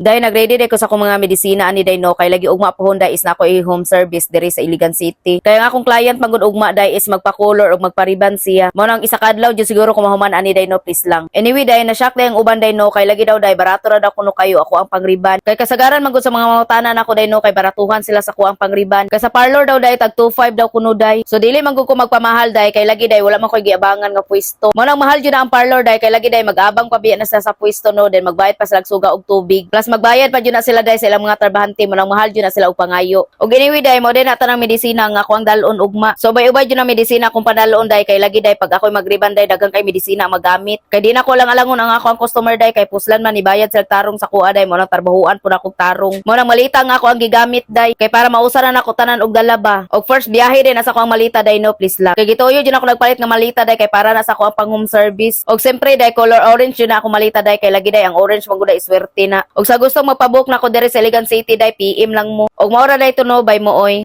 Dahil nagready day ko sa akong mga medisina ani day no kay lagi ugma po Honda is na ako i-home service diri sa Iligan City. Kaya nga akong client magud ugma day is magpa-color ug magpa-ribbon siya. Mo nang isa kadlaw jud siguro kung mahuman ani day no please lang. Anyway day na shock day ang uban day no kay lagi daw day barato ra daw kuno kayo ako ang pangriban. Kay kasagaran magud sa mga mangutanan ako day no kay baratuhan sila sa kuang pangriban. Kay sa parlor daw day tag 25 daw kuno day. So dili man ko magpamahal day kay lagi day wala man koy giabangan nga pwesto. Mo nang mahal jud na ang parlor day kay lagi day mag-abang pa biya na sila sa pwesto no then magbayad pa sila og suga og tubig. Plus magbayad pa jud na sila day sa ilang mga trabahante mo mahal jud na sila og pangayo. Og anyway day mo din na tanang medisina nga ako ang dalon ugma. So bay-ubay jud na medisina kung panalon day kay lagi day pag ako'y magriban day daghang kay medisina magamit. Kay di na ko lang alangon ang ako ang customer day kay puslan man ibayad sila tarong sa kuha day mo nang tarbahuan pud akong tarong. Mo nang malita nga ako ang gigamit day kay para mausaran ako tanan og dalaba. Og first biyahe din nasa ko ang malita day no please lang. Kay gituyo jud ako nagpalit nga malita day kay para nasa ko ang pang home service. Og siyempre day color orange jud na ako malita day kay lagi day ang orange man gud swerte na. Og sa gustong magpabook na ko diri sa Iligan City day PM lang mo. Og maura day to no mo oy.